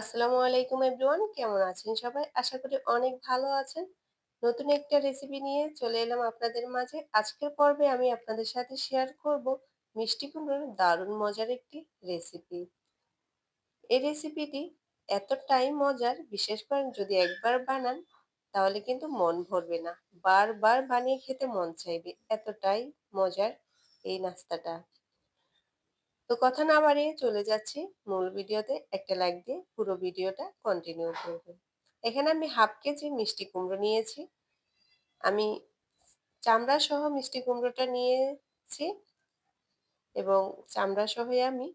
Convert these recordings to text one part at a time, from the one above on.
আসসালামু আলাইকুম এভরিওয়ান, কেমন আছেন সবাই? আশা করি অনেক ভালো আছেন। নতুন একটা রেসিপি নিয়ে চলে এলাম আপনাদের মাঝে। আজকের পর্বে আমি আপনাদের সাথে শেয়ার করব মিষ্টি কুমড়োর দারুণ মজার একটি রেসিপি এই রেসিপিটি এতটাই মজার, বিশেষ করে যদি একবার বানান, তাহলে কিন্তু মন ভরবে না। বারবার বানিয়ে খেতে মন চাইবে। এতটাই মজার এই নাস্তাটা। তো কথা না বাড়িয়ে চলে যাচ্ছি মূল ভিডিওতে। একটা লাইক দিয়ে পুরো ভিডিওটা কন্টিনিউ করবেন। এখানে আমি হাফ কেজি মিষ্টি কুমড়ো নিয়েছি। আমি চামড়া সহ মিষ্টি কুমড়োটা নিয়েছি এবং চামড়া সহই আমি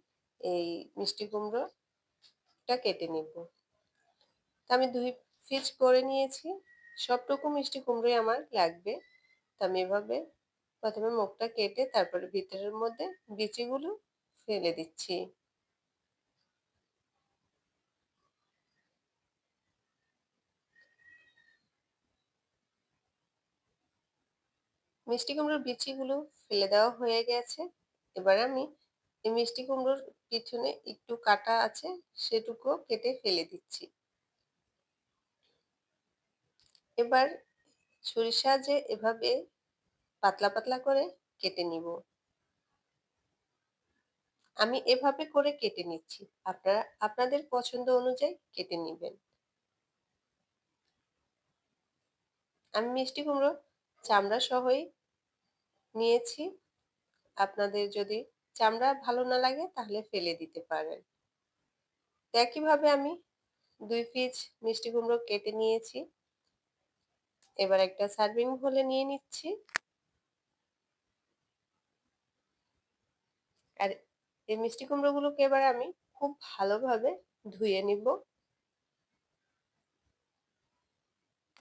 এই মিষ্টি কুমড়োটা কেটে নিব। আমি দুই পিস করে নিয়েছি। সবটুকু মিষ্টি কুমড়োই আমার লাগবে। তো আমি এভাবে প্রথমে মুখটা কেটে তারপরে ভিতরের মধ্যে বিচিগুলো ফেলে দিচ্ছি। মিষ্টি কুমড়োর বিচিগুলো ফেলে দেওয়া হয়ে গেছে। এবার আমি এই মিষ্টি কুমড়োর পিছনে একটু কাটা আছে সেটুকু কেটে ফেলে দিচ্ছি। এবার ছুরির সাহায্যে এভাবে পাতলা পাতলা করে কেটে নিব। আমি এভাবে করে কেটে নিচ্ছি। আপনারা, আপনাদের পছন্দ অনুযায়ী কেটে নেবেন। আমি মিষ্টি কুমড়ো চামড়া সহই নিয়েছি। আপনাদের যদি চামড়া ভালো না লাগে তাহলে ফেলে দিতে পারেন। একইভাবে আমি দুই পিস মিষ্টি কুমড়ো কেটে নিয়েছি। এবার একটা সার্ভিং বলে নিয়ে নিচ্ছি। আর এই মিষ্টি কুমড়োগুলোকে এবার আমি খুব ভালোভাবে ধুয়ে নিব।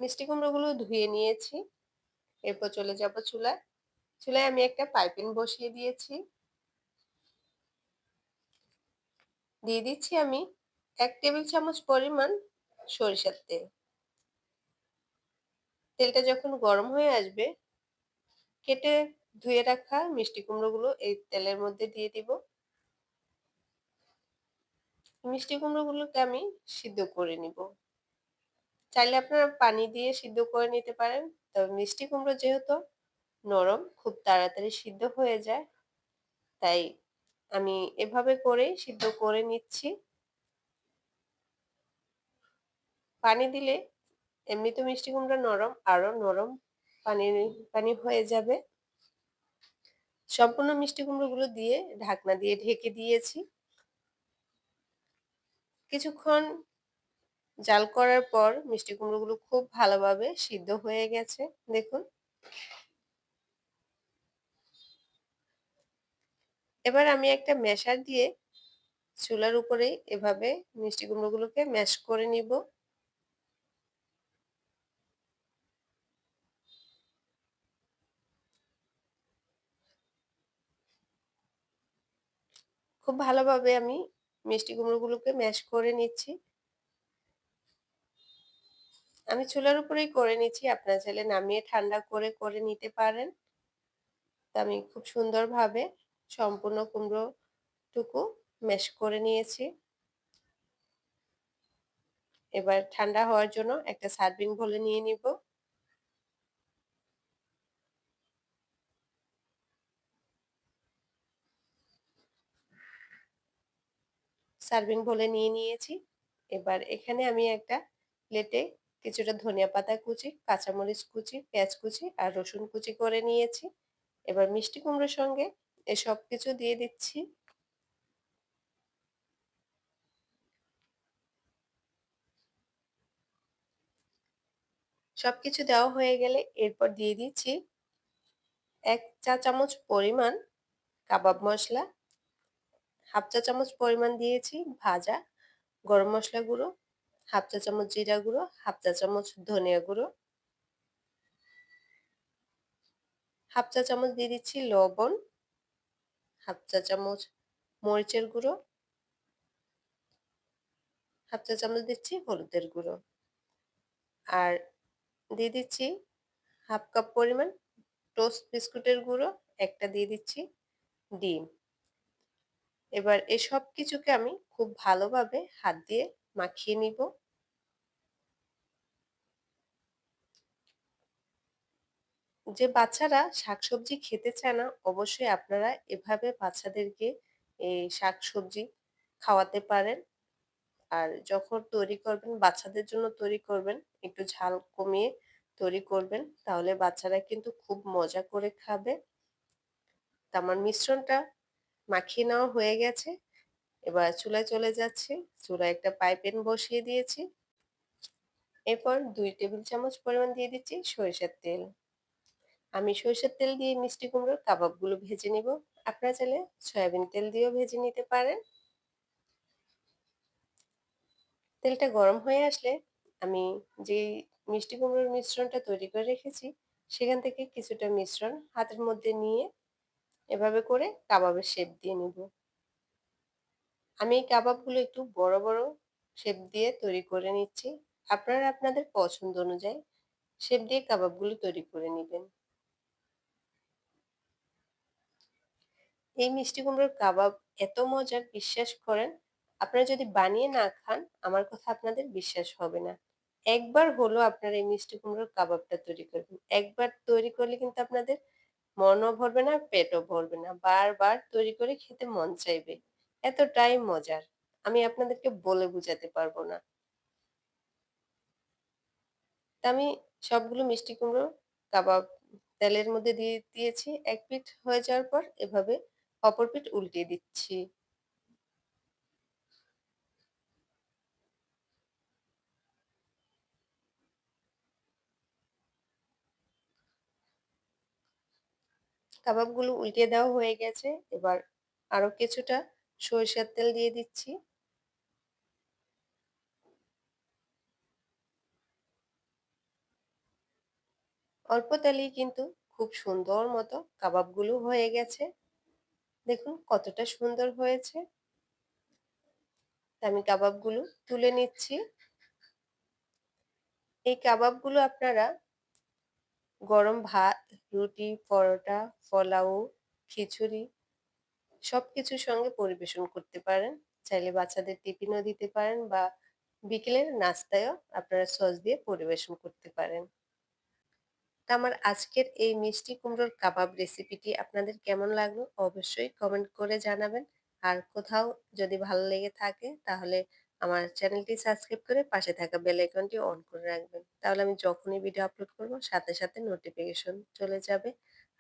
মিষ্টি কুমড়োগুলো ধুয়ে নিয়েছি। এরপর চলে যাব চুলায়। চুলায় আমি একটা পাইপিং বসিয়ে দিয়েছি। দিয়ে দিচ্ছি আমি এক টেবিল চামচ পরিমাণ সরিষার তেল। তেলটা যখন গরম হয়ে আসবে, কেটে ধুয়ে রাখা মিষ্টি কুমড়োগুলো এই তেলের মধ্যে দিয়ে দিব। মিষ্টি কুমড়োগুলোকে আমি সিদ্ধ করে নিব। চাইলে আপনারা পানি দিয়ে সিদ্ধ করে নিতে পারেন। তবে মিষ্টি কুমড়ো যেহেতু নরম, খুব তাড়াতাড়ি সিদ্ধ হয়ে যায়, তাই আমি এভাবে করেই সিদ্ধ করে নিচ্ছি। পানি দিলে এমনি তো মিষ্টি কুমড়া নরম, আরও নরম পানি পানি হয়ে যাবে। সম্পূর্ণ মিষ্টি কুমড়োগুলো দিয়ে ঢাকনা দিয়ে ঢেকে দিয়েছি। কিছুক্ষণ জাল করার পর মিষ্টি কুমড়োগুলো খুব ভালোভাবে সিদ্ধ হয়ে গেছে, দেখুন। এবার আমি একটা মেশার দিয়ে চুলার উপরে এভাবে মিষ্টি কুমড়োগুলোকে ম্যাশ করে নিব। খুব ভালোভাবে আমি মিষ্টি কুমড়োগুলোকে ম্যাশ করে নিচ্ছি। আমি চুলার উপরেই করে নিচ্ছি, আপনার চাইলে নামিয়ে ঠান্ডা করে করে নিতে পারেন। তা আমি খুব সুন্দরভাবে সম্পূর্ণ কুমড়োটুকু ম্যাশ করে নিয়েছি। এবার ঠান্ডা হওয়ার জন্য একটা সার্ভিং বলে নিয়ে নিব। সার্ভিং বলে নিয়ে নিয়েছি। এবার এখানে আমি একটা প্লেটে কিছুটা ধনিয়া পাতা কুচি, কাঁচামরিচ কুচি, পেঁয়াজ কুচি আর রসুন কুচি করে নিয়েছি। এবার মিষ্টি কুমড়োর সঙ্গে এসব কিছু দিয়ে দিচ্ছি। সবকিছু দেওয়া হয়ে গেলে এরপর দিয়ে দিচ্ছি এক চা চামচ পরিমাণ কাবাব মশলা হাফ চা চামচ পরিমাণ দিয়েছি ভাজা, গরম মশলা গুঁড়ো, হাফ চা চামচ জিরা গুঁড়ো, হাফ চা চামচ ধনিয়া গুঁড়ো। হাফ চা চামচ দিয়ে দিচ্ছি লবণ, হাফ চা চামচ মরিচের গুঁড়ো, হাফ চা চামচ দিচ্ছি হলুদের গুঁড়ো। আর দিয়ে দিচ্ছি হাফ কাপ পরিমাণ টোস্ট বিস্কুটের গুঁড়ো, একটা দিয়ে দিচ্ছি ডিম। এবার এসব কিছুকে আমি খুব ভালোভাবে হাত দিয়ে মাখিয়ে নিব। যে বাচ্চারা শাকসবজি খেতে চায় না, অবশ্যই আপনারা এভাবে বাচ্চাদেরকে এই শাকসবজি খাওয়াতে পারেন। আর যখন তৈরি করবেন, বাচ্চাদের জন্য তৈরি করবেন, একটু ঝাল কমিয়ে তৈরি করবেন, তাহলে বাচ্চারা কিন্তু খুব মজা করে খাবে। আমার মিশ্রণটা মাখিয়ে নেওয়া হয়ে গেছে। এবার চুলায় চলে যাচ্ছি। চুলায় একটা পাইপেন বসিয়ে দিয়েছি। এরপর দুই টেবিল চামচ পরিমাণ দিয়ে দিচ্ছি সরিষার তেল। আমি সরিষার তেল দিয়ে মিষ্টি কুমড়োর কাবাবগুলো ভেজে নিব। আপনারা চাইলে সয়াবিন তেল দিয়েও ভেজে নিতে পারেন। তেলটা গরম হয়ে আসলে আমি যে মিষ্টি কুমড়োর মিশ্রণটা তৈরি করে রেখেছি, সেখান থেকে কিছুটা মিশ্রণ হাতের মধ্যে নিয়ে এভাবে করে কাবাবের শেপ দিয়ে নিব। আমি এই কাবাবগুলো একটু বড় বড় শেপ দিয়ে তৈরি করে নিচ্ছি। আপনারা আপনাদের পছন্দ অনুযায়ী শেপ দিয়ে কাবাবগুলো তৈরি করে নেবেন। এই মিষ্টি কুমড়োর কাবাব এত মজার, বিশ্বাস করেন? আপনারা যদি বানিয়ে না খান, আমার কথা আপনাদের বিশ্বাস হবে না। একবার হলো আপনারা এই মিষ্টি কুমড়োর কাবাবটা তৈরি করবেন। একবার তৈরি করলে কিন্তু আপনাদের মনও ভরবে না, পেটও ভরবে না। বারবার তৈরি করে খেতে মন চাইবে। এতটাই মজার। আমি আপনাদেরকে বলে বুঝাতে পারব না। আমি সবগুলো মিষ্টি কুমড়ো, কাবাব, তেলের মধ্যে দিয়ে দিয়েছি। এক পিঠ হয়ে যাওয়ার পর এভাবে অপর পিঠ উল্টিয়ে দিচ্ছি। কাবাবগুলো উল্টে দেওয়া হয়ে গেছে। এবার আরও কিছুটা সরিষার তেল দিয়ে দিচ্ছি। অল্প তেলেই কিন্তু খুব সুন্দর মতো কাবাবগুলো হয়ে গেছে। দেখুন কতটা সুন্দর হয়েছে। আমি কাবাবগুলো তুলে নিচ্ছি। এই কাবাবগুলো আপনারা গরম ভাত, রুটি, পরোটা, পোলাও, খিচুড়ি সব কিছুর সঙ্গে পরিবেশন করতে পারেন। চাইলে বাচ্চাদের টিফিনও দিতে পারেন বা বিকেলের নাস্তায়ও আপনারা সস দিয়ে পরিবেশন করতে পারেন। তা আমার আজকের এই মিষ্টি কুমড়োর কাবাব রেসিপিটি আপনাদের কেমন লাগল অবশ্যই কমেন্ট করে জানাবেন। আর কোথাও যদি ভালো লেগে থাকে তাহলে আমার চ্যানেলটি সাবস্ক্রাইব করে পাশে থাকা বেল আইকনটি অন করে রাখবেন। তাহলে আমি যখনই ভিডিও আপলোড করব, সাথে সাথে নোটিফিকেশন চলে যাবে।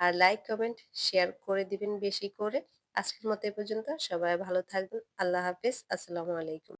আর লাইক, কমেন্ট, শেয়ার করে দিবেন বেশি করে। আজকের মতো এ পর্যন্ত। সবাই ভালো থাকবেন। আল্লাহ হাফিজ। আসসালামু আলাইকুম।